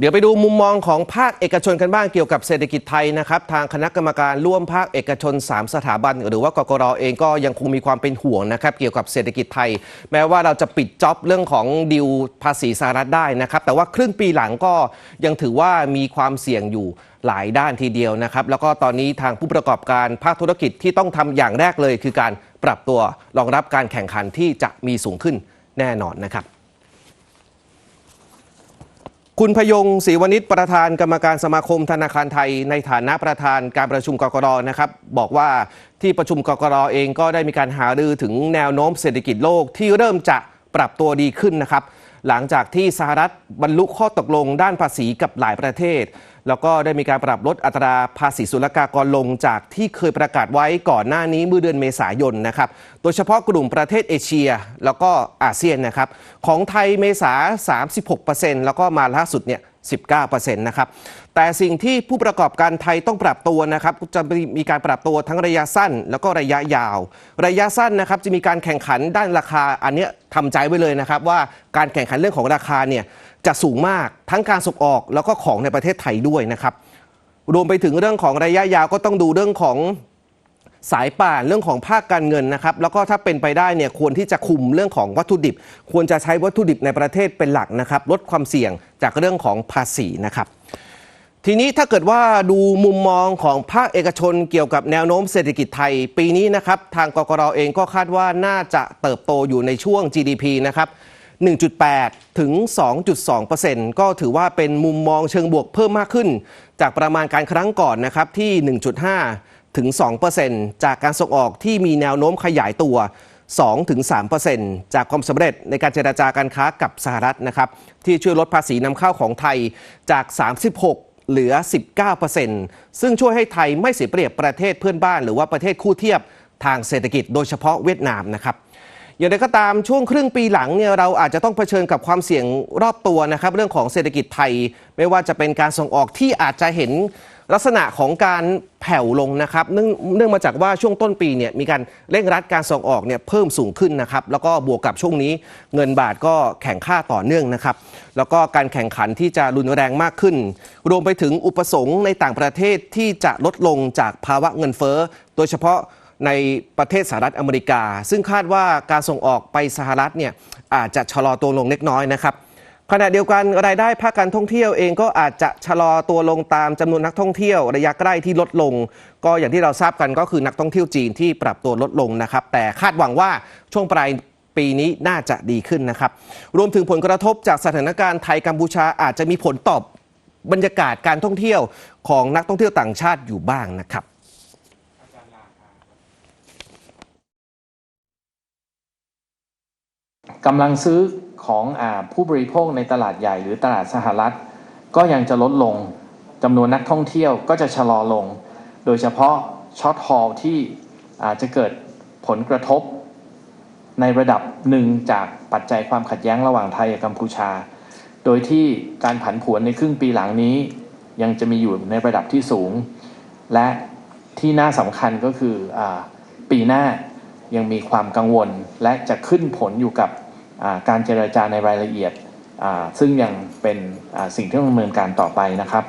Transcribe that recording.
เดี๋ยวไปดูมุมมองของภาคเอกชนกันบ้างเกี่ยวกับเศรษฐกิจไทยนะครับ ทางคณะกรรมการร่วมภาคเอกชน 3 สถาบัน หรือว่ากกรเองก็ยังคงมีความเป็นห่วงนะครับ เกี่ยวกับเศรษฐกิจไทย แม้ว่าเราจะปิดจ็อบเรื่องของดิวภาษีสหรัฐได้นะครับ แต่ว่าครึ่งปีหลังก็ยังถือว่ามีความเสี่ยงอยู่หลายด้านทีเดียวนะครับ แล้วก็ตอนนี้ทางผู้ประกอบการภาคธุรกิจที่ต้องทำอย่างแรกเลย คือการปรับตัวรองรับการแข่งขันที่จะมีสูงขึ้นแน่นอนนะครับ คุณพยงศรีวณิชประธานกรรมการสมาคมธนาคารไทย ในฐานะประธานการประชุมกกรนะครับบอกว่าที่ประชุมกกรเองก็ได้มีการหารือถึงแนวโน้มเศรษฐกิจโลกที่เริ่มจะปรับตัวดีขึ้นนะครับ หลังจากที่สหรัฐบรรลุข้อตกลงด้านภาษีกับหลายประเทศ แล้วก็ได้มีการปรับลดอัตราภาษีศุลกากรลงจากที่เคยประกาศไว้ก่อนหน้านี้เมื่อเดือนเมษายนนะครับ โดยเฉพาะกลุ่มประเทศเอเชีย แล้วก็อาเซียนนะครับ ของไทยเมษา 36%แล้วก็มาล่าสุดเนี่ย 19%นะครับ แต่สิ่งที่ผู้ประกอบการไทยต้องปรับตัวนะครับ จะมีการปรับตัวทั้งระยะสั้น แล้วก็ระยะยาว ระยะสั้นนะครับจะมีการแข่งขันด้านราคา อันเนี้ยทำใจไว้เลยนะครับ ว่าการแข่งขันเรื่องของราคาเนี่ยจะสูงมากทั้งการส่งออกแล้วก็ของในประเทศไทยด้วยนะครับ รวมไปถึงเรื่องของระยะยาวก็ต้องดูเรื่องของ สายป่านเรื่องของภาคการเงินนะครับแล้วก็ถ้าเป็นไปได้เนี่ยควรที่จะคุมเรื่องของวัตถุดิบ ควรจะใช้วัตถุดิบในประเทศเป็นหลักนะครับลดความเสี่ยงจากเรื่องของภาษีนะครับทีนี้ถ้าเกิดว่าดูมุมมองของภาคเอกชนเกี่ยวกับแนวโน้มเศรษฐกิจไทย ปีนี้นะครับทางกกรเองก็คาดว่าน่าจะเติบโตอยู่ในช่วง GDP นะครับ1.8 ถึง 2.2%ก็ถือว่าเป็นมุมมองเชิงบวกเพิ่มมากขึ้น จากประมาณการครั้งก่อนนะครับที่ 1.5 ถึง2%จากการส่งออกที่มีแนวโน้มขยายตัว 2-3%จากความสำเร็จในการเจราจาการค้ากับสหรัฐนะครับที่ช่วยลดภาษีนำเข้าของไทยจาก 36เหลือ 19%ซึ่งช่วยให้ไทยไม่เสียเปรียบประเทศเพื่อนบ้าน หรือว่าประเทศคู่เทียบทางเศรษฐกิจโดยเฉพาะเวียดนามนะครับ อย่างไรก็ตามช่วงครึ่งปีหลังเนี่ยเราอาจจะต้องเผชิญกับความเสี่ยงรอบตัวนะครับ เรื่องของเศรษฐกิจไทย ไม่ว่าจะเป็นการส่งออกที่อาจจะเห็นลักษณะของการแผ่วลงนะครับเนื่องเนื่องมาจากว่าช่วงต้นปีเนี่ยมีการเร่งรัดการส่งออกเนี่ยเพิ่มสูงขึ้นนะครับแล้วก็บวกกับช่วงนี้เงินบาทก็แข่งค่าต่อเนื่องนะครับแล้วก็การแข่งขันที่จะรุนแรงมากขึ้น รวมไปถึงอุปสงค์ในต่างประเทศที่จะลดลงจากภาวะเงินเฟ้อ โดยเฉพาะ ในประเทศสหรัฐอเมริกา ซึ่งคาดว่าการส่งออกไปสหรัฐเนี่ยอาจจะชะลอตัวลงเล็กน้อยนะครับขณะเดียวกันรายได้ภาคการท่องเที่ยวเองก็อาจจะชะลอตัวลงตามจำนวนนักท่องเที่ยวระยะใกล้ที่ลดลง ก็อย่างที่เราทราบกันก็คือนักท่องเที่ยวจีนที่ปรับตัวลดลงนะครับ แต่คาดหวังว่าช่วงปลายปีนี้น่าจะดีขึ้นนะครับ รวมถึงผลกระทบจากสถานการณ์ไทยกัมพูชาอาจจะมีผลตอบบรรยากาศการท่องเที่ยวของนักท่องเที่ยวต่างชาติอยู่บ้างนะครับ กำลังซื้อของอผู้บริโภคในตลาดใหญ่หรือตลาดสหรัฐ ก็ยังจะลดลงจำนวนนักท่องเที่ยวก็จะชะลอลง โดยเฉพาะช็อตฮอลที่อาจจะเกิดผลกระทบในระดับหนึ่งจากปัจจัยความขัดแย้งระหว่างไทยกับกัมพูชา โดยที่การผันผวนในครึ่งปีหลังนี้ ยังจะมีอยู่ในระดับที่สูง และที่น่าสำคัญก็คืออปีหน้ายังมีความกังวลและจะขึ้นผลอยู่กับ การเจรจาในรายละเอียดซึ่งยังเป็นสิ่งที่ต้องดำเนินการต่อไปนะครับ